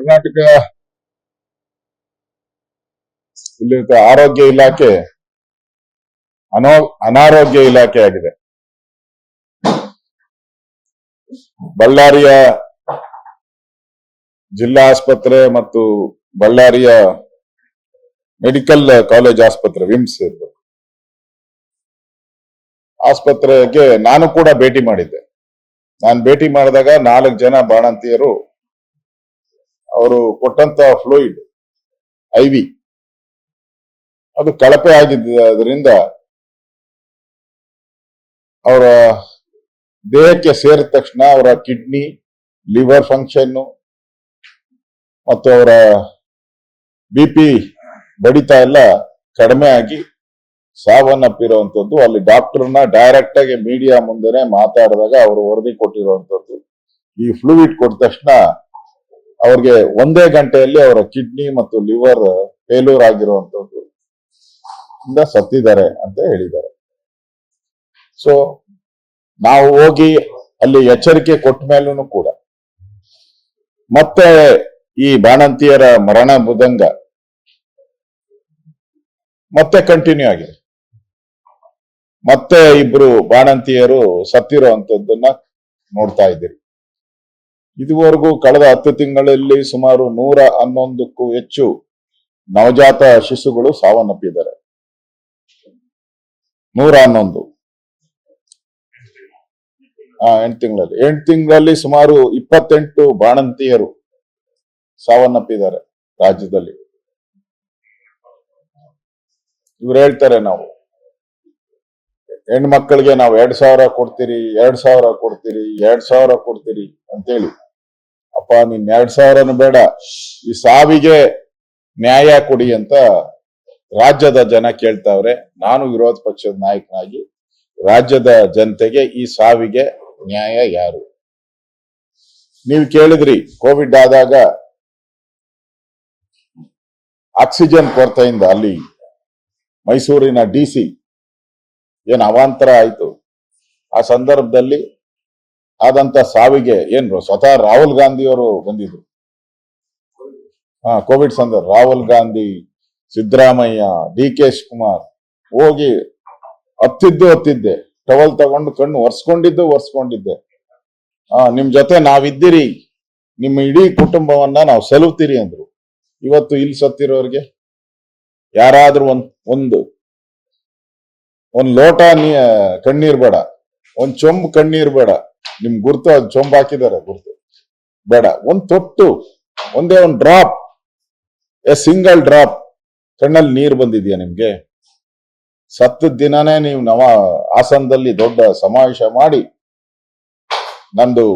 ಕರ್ನಾಟಕ ಇಲ್ಲಿ ಆರೋಗ್ಯ ಇಲಾಖೆ ಅನೋ, ಅನಾರೋಗ್ಯ ಇಲಾಖೆ ಆಗಿದೆ. ಬಳ್ಳಾರಿಯ ಜಿಲ್ಲಾ ಆಸ್ಪತ್ರೆ ಮತ್ತು ಬಳ್ಳಾರಿಯ ಮೆಡಿಕಲ್ ಕಾಲೇಜ್ ಆಸ್ಪತ್ರೆ, ವಿಮ್ಸ್ ಆಸ್ಪತ್ರೆಗೆ ನಾನು ಕೂಡ ಭೇಟಿ ಮಾಡಿದ್ದೆ. ನಾನು ಭೇಟಿ ಮಾಡಿದಾಗ ನಾಲ್ಕು ಜನ ಬಾಣಂತಿಯರು ಅವರು ಕೊಟ್ಟಂತ ಫ್ಲೂಯಿಡ್ ಐ ವಿ ಅದು ಕಳಪೆ ಆಗಿದ್ದರಿಂದ ಅವರ ದೇಹಕ್ಕೆ ಸೇರಿದ ತಕ್ಷಣ ಅವರ ಕಿಡ್ನಿ ಲಿವರ್ ಫಂಕ್ಷನ್ ಮತ್ತು ಅವರ ಬಿ ಪಿ ಬಡಿತ ಎಲ್ಲ ಕಡಿಮೆ ಆಗಿ ಸಾವನ್ನಪ್ಪಿರುವಂತದ್ದು. ಅಲ್ಲಿ ಡಾಕ್ಟರ್ನ ಡೈರೆಕ್ಟ್ ಆಗಿ ಮೀಡಿಯಾ ಮುಂದೆನೆ ಮಾತಾಡಿದಾಗ ಅವರು ವರದಿ ಕೊಟ್ಟಿರುವಂತದ್ದು. ಈ ಫ್ಲೂಯಿಡ್ ಕೊಟ್ಟ ತಕ್ಷಣ ಅವ್ರಿಗೆ ಒಂದೇ ಗಂಟೆಯಲ್ಲಿ ಅವರ ಕಿಡ್ನಿ ಮತ್ತು ಲಿವರ್ ಫೇಲ್ಯೂರ್ ಆಗಿರುವಂತದ್ದು ಇಂದ ಸತ್ತಿದ್ದಾರೆ ಅಂತ ಹೇಳಿದ್ದಾರೆ. ಸೊ ನಾವು ಹೋಗಿ ಅಲ್ಲಿ ಎಚ್ಚರಿಕೆ ಕೊಟ್ಟ ಮೇಲೂ ಕೂಡ. ಮತ್ತೆ ಈ ಬಾಣಂತಿಯರ ಮರಣ ಮೃದಂಗ ಮತ್ತೆ ಕಂಟಿನ್ಯೂ ಆಗಿದೆ. ಮತ್ತೆ ಇಬ್ರು ಬಾಣಂತಿಯರು ಸತ್ತಿರುವಂತದ್ದನ್ನ ನೋಡ್ತಾ ಇದ್ದೀರಿ. ಇದುವರೆಗೂ ಕಳೆದ ಹತ್ತು ತಿಂಗಳಲ್ಲಿ ಸುಮಾರು ನೂರ ಹನ್ನೊಂದಕ್ಕೂ ಹೆಚ್ಚು ನವಜಾತ ಶಿಶುಗಳು ಸಾವನ್ನಪ್ಪಿದ್ದಾರೆ. ನೂರ ಹನ್ನೊಂದು. ಆ, ಎಂಟು ತಿಂಗಳಲ್ಲಿ. ಎಂಟು ತಿಂಗಳಲ್ಲಿ ಸುಮಾರು ಇಪ್ಪತ್ತೆಂಟು ಬಾಣಂತಿಯರು ಸಾವನ್ನಪ್ಪಿದ್ದಾರೆ ರಾಜ್ಯದಲ್ಲಿ. ಇವ್ರು ಹೇಳ್ತಾರೆ ನಾವು ಹೆಣ್ಮಕ್ಳಿಗೆ ನಾವು ಎರಡ್ ಸಾವಿರ ಕೊಡ್ತೀರಿ, ಎರಡ್ ಸಾವಿರ ಕೊಡ್ತೀರಿ, ಎರಡ್ ಸಾವಿರ ಕೊಡ್ತೀರಿ ಅಂತೇಳಿ. ಅಪ್ಪ, ನೀನ್ ಎರಡ್ ಸಾವಿರನು ಬೇಡ. ಈ ಸಾವಿಗೆ ನ್ಯಾಯ ಕೊಡಿ ಅಂತ ರಾಜ್ಯದ ಜನ ಕೇಳ್ತಾವ್ರೆ. ನಾನು ವಿರೋಧ ಪಕ್ಷದ ನಾಯಕನಾಗಿ ರಾಜ್ಯದ ಜನತೆಗೆ ಈ ಸಾವಿಗೆ ನ್ಯಾಯ ಯಾರು? ನೀವು ಕೇಳಿದ್ರಿ, ಕೋವಿಡ್ ಆದಾಗ ಆಕ್ಸಿಜನ್ ಕೊರತೆಯಿಂದ ಅಲ್ಲಿ ಮೈಸೂರಿನ ಡಿ ಸಿ ಏನ್ ಅವಾಂತರ ಆಯ್ತು. ಆ ಸಂದರ್ಭದಲ್ಲಿ ಆದಂತ ಸಾವಿಗೆ ಏನ್ ಸ್ವತಃ ರಾಹುಲ್ ಗಾಂಧಿ ಅವರು ಬಂದಿದ್ರು. ಹಾ, ಕೋವಿಡ್ ಸಂದರ್ಭ. ರಾಹುಲ್ ಗಾಂಧಿ, ಸಿದ್ದರಾಮಯ್ಯ ಡಿ ಕೆ ಶಿವಕುಮಾರ್ ಹೋಗಿ ಹತ್ತಿದ್ದು ಹತ್ತಿದ್ದೆ, ಟವಲ್ ತಗೊಂಡು ಕಣ್ಣು ಒರ್ಸ್ಕೊಂಡಿದ್ದು ಒರ್ಸ್ಕೊಂಡಿದ್ದೆ. ಆ ನಿಮ್ ಜೊತೆ ನಾವಿದ್ದೀರಿ, ನಿಮ್ಮ ಇಡೀ ಕುಟುಂಬವನ್ನ ನಾವು ಸಲುತ್ತೀರಿ ಅಂದ್ರು. ಇವತ್ತು ಇಲ್ಲಿ ಸತ್ತಿರೋರಿಗೆ ಯಾರಾದ್ರೂ ಒಂದ್, ಒಂದು, ಒಂದ್ ಲೋಟ ನೀ ಕಣ್ಣೀರ್ ಬೇಡ. ಒಂದ್ ಚೊಂಬ್ ಕಣ್ಣೀರ್ ಬೇಡ. ನಿಮ್ ಗುರ್ತು ಅದ್ ಚೊಂಬ್ ಹಾಕಿದ್ದಾರೆ ಗುರ್ತು. ಬೇಡ. ಒಂದ್ ತೊಟ್ಟು, ಒಂದೇ ಒಂದ್ ಡ್ರಾಪ್. A single drop. ಕಣ್ಣಲ್ಲಿ ನೀರ್ ಬಂದಿದ್ಯಾ ನಿಮ್ಗೆ? ಸತ್ತ ದಿನನೇ ನೀವು ನವ ಆಸನದಲ್ಲಿ ದೊಡ್ಡ ಸಮಾವೇಶ ಮಾಡಿ, ನಂದು